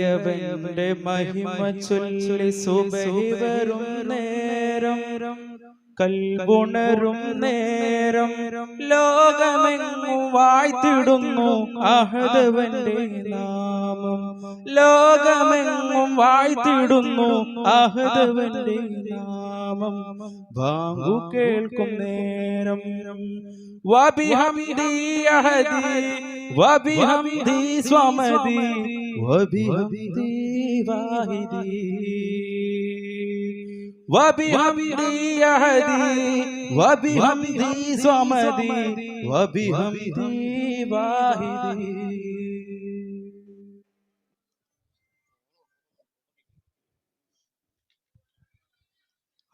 യവന്റെ മഹിമ ചൊല്ലി സുബഹി നേരം കൽഗുണരും നേരം ലോകമെങ്ങും വാഴ്ത്തിടുന്നു അഹദവന്റെ നാമം. ലോകമെങ്ങും വാഴ്ത്തിടുന്നു അഹദവന്റെ നാമം. ബാങ്കു കേൾക്കും നേരം. വബിഹംദി അഹദി വബിഹംദി സ്വമദി. വബിഹംദി വാഹിദി വബിഹംദി അഹദി വബിഹംദി സ്വമദി വബിഹംദി വാഹിദി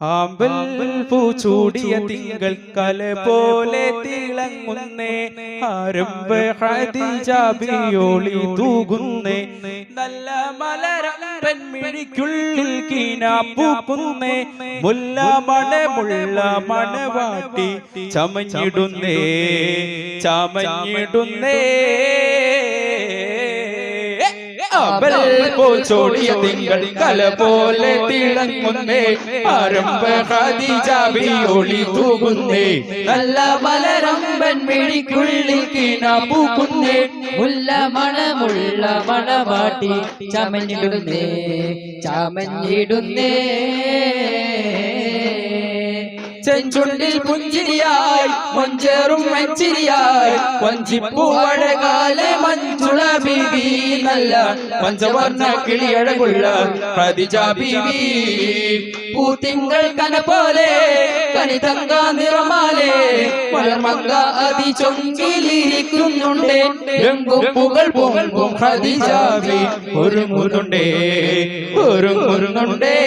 ആമ്പൽ പൂച്ചൂടിയ തിങ്കൾ കല പോലെ തിളങ്ങുന്നേ. ആരംഭ ഹദിജാബിയോളി തൂകുന്നേ. നല്ല മലരമ്പൻ പെൺമിഴിക്കുള്ളിൽ കീന പൂക്കുന്നേ. മുല്ല മണമുള്ള മണവാട്ടി ചമഞ്ഞിടുന്നേ. ചമഞ്ഞിടുന്നേ. തിങ്കൾ കല പോലെ തിളങ്ങുന്നേ നല്ല മലരമ്പൻ മിഴിക്കുള്ളിൽ മണമുള്ള മണവാട്ടി ചമഞ്ഞിടുന്നേ. ചമഞ്ഞിടുന്നേ. ചെഞ്ചുണ്ടിൽ പുഞ്ചിരിയായി മഞ്ചേറും മഞ്ചിരിയായി വഞ്ചിപ്പൂവഴകാലെ മഞ്ചുള ബിബി നല്ല പഞ്ചവർണ കിളിയഴകുള്ള പ്രതിജ ബിബി പൂത്തിങ്കൾ കന പോലെ കനിതങ്ക നിറമാലെ വളർമങ്ക അതി ചൊങ്കിലിരിക്കുന്നുണ്ട്. എങ്കും പുകൾ ഒരു മുരുണ്ടേ ഒരുങ്ങുന്നുണ്ടേ ഒരുങ്ങുന്നുണ്ടേ.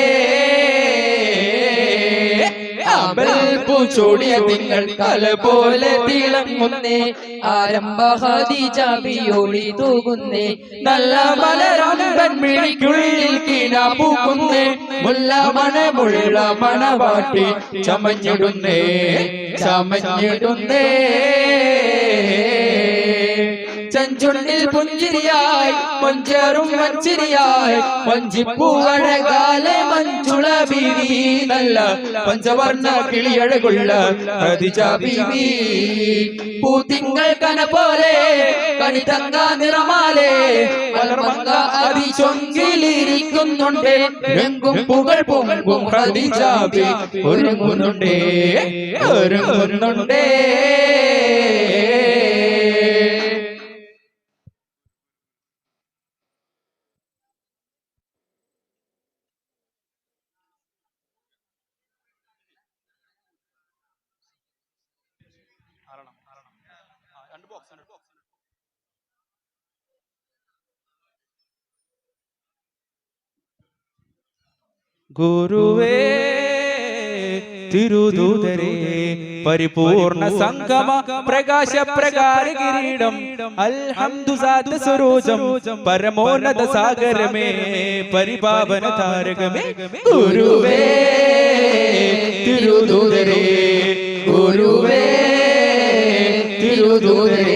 അമ്പൽ പൂച്ചോടിയ തിങ്കൾ കല പോലെ തിളങ്ങുന്നേ. ആരംഭ ഖദീജാബിയോളി തൂകുന്നേ. നല്ല മലരമ്പൻ മിഴിക്കുള്ളിൽ കീന പൂക്കുന്നേ. മുല്ല മണമുള്ള മണവാട്ടി ചമഞ്ഞിടുന്നേ. ചമഞ്ഞിടുന്നേ. ചഞ്ചുണ്ടിൽ പുഞ്ചിരിയായി മഞ്ചേറും മഞ്ചിരിയായി വഞ്ചിപ്പൂവഴകാലെ മഞ്ചുള ബീവി നല്ല പഞ്ചവർണ കിളിയഴകുള്ള പ്രതിജാ ബീവി. പൂത്തിങ്കൾ കന പോലെ കണിതങ്ക നിറമാലെ വളർമങ്ക അതിശൊങ്കിലിരിക്കുന്നുണ്ട് എങ്കും പുകൾ പൊങ്കും പ്രതിജാബി ഒരുങ്ങുന്നുണ്ടേ ഒരുങ്ങുന്നുണ്ടേ. ഗുരുവേ തിരുദൂതരേ പരിപൂർണ സംഗമ പ്രകാശ പ്രകാര കിരീടം അൽഹംദുസാദ സ്വരൂജം പരമോന്നത സാഗരമേ പരിപാവന താരകമേ. ഗുരുവേ തിരുദൂതരേ ഗുരുവേ തിരുദൂതരേ.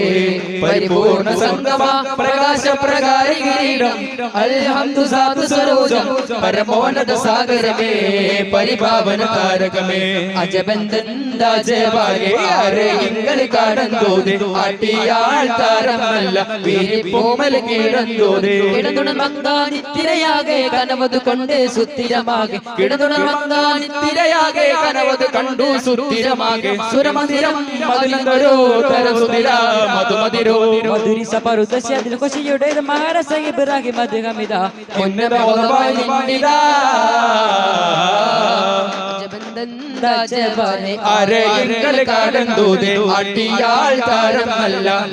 പരിപൂർണ സംഗമ പ്രകാശ പ്രകാരി കിരീടം അൽഹംദു സാധു സ്വരൂപം പരമോന്നത സാഗരമേ പരിപാവന താരകമേ അജബന്ധന്താജവാകെ അരയിങ്ങൾ കടന്തോതെ അട്ടിയാൾ താരമല്ല വീരിപ്പോമൽ കിടന്തോതെ കിടന്നുണമങ്കാനിത്തിരയാകെ കനവത് കൊണ്ട് സുസ്ഥിരമാകെ. കിടന്നുണമങ്കാനിത്തിരയാകെ കനവത് കണ്ടു സുത്തിരമാകെ സുരമന്ദിരം മതിലന്തരോ തരസുതിര മധുമതിരോ മധുരി കൊശിയുടെ അരയിങ്ങൾ കടന്തോതെ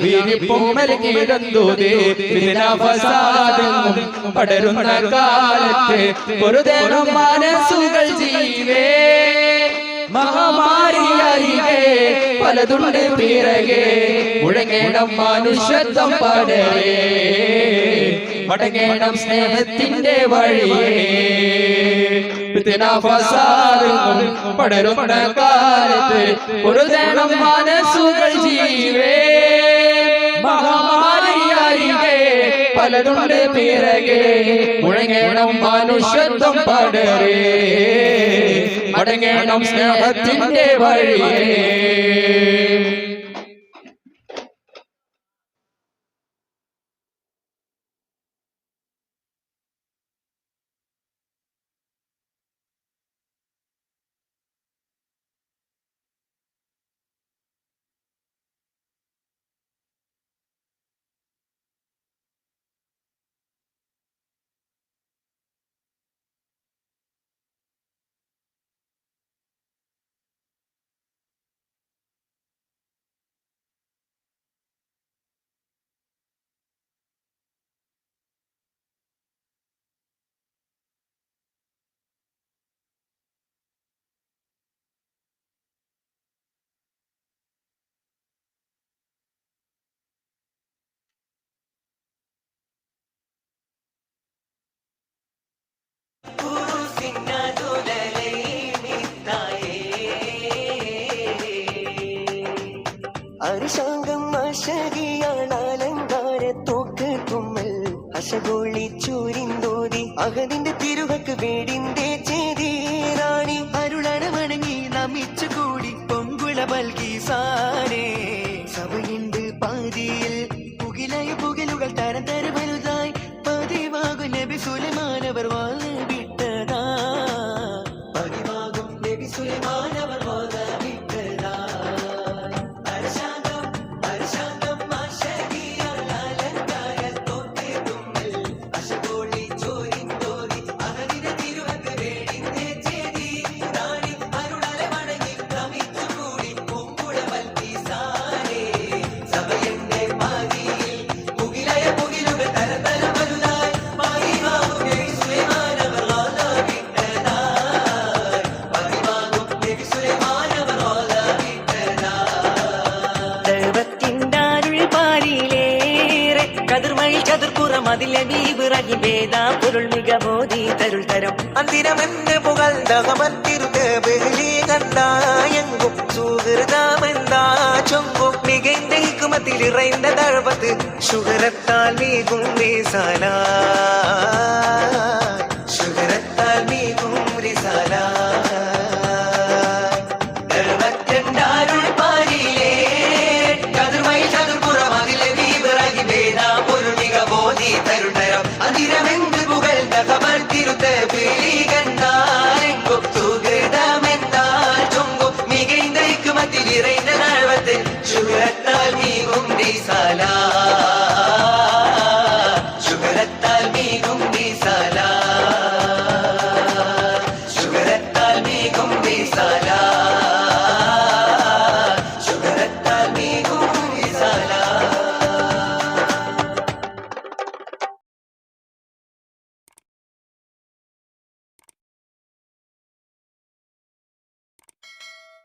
വീരിപ്പോമൽ കിടന്തോതെ ഫസാദെങ്ങും പടരുന്ന കാലത്ത് പൊറുതേണം മനസ്സുകൾ ജീവേ. മഹാമാരിയരികെ പലതുണ്ട് പിറകെ. മുഴങ്ങേണം മനുഷ്യത്വം പടരേ. മടങ്ങേണം സ്നേഹത്തിന്റെ വഴിയേ. പടരുന്ന കാലത്ത് പൊറുതേണം മനസ്സുകൾ ജീവേ. പലതുണ്ട് പിറകെ. മുഴങ്ങേണം മനുഷ്യത്വം പടരേ. മടങ്ങേണം സ്നേഹത്തിന്റെ വഴിയേ. അശകോളി ചൂരിന്തോതി. അകതിന്റെ തിരുവക്ക് വീടിന്റെ ചേതി റാണി. അരുളണ വണങ്ങി നമിച്ചുകൂടി പൊങ്കുള പൽകി സാരേ. സഭയുണ്ട് പാതിയിൽ പുകിലായ പുകലുകൾ തരം തരം വലുതായി പതിവാകും നബി സുലമാനവർ വാഴ செய்தா பொருள் மிக போதி தருள் தரும் அந்திரமென்று புகழ்ந்தகமன் திருதேவி கண்டா எங்கும் சூகிருதாமெந்தா சொங்கும் மிகைந்த குமத்தில் இறைந்த தழுவது சுகரத்தால் மீகும் வீசானா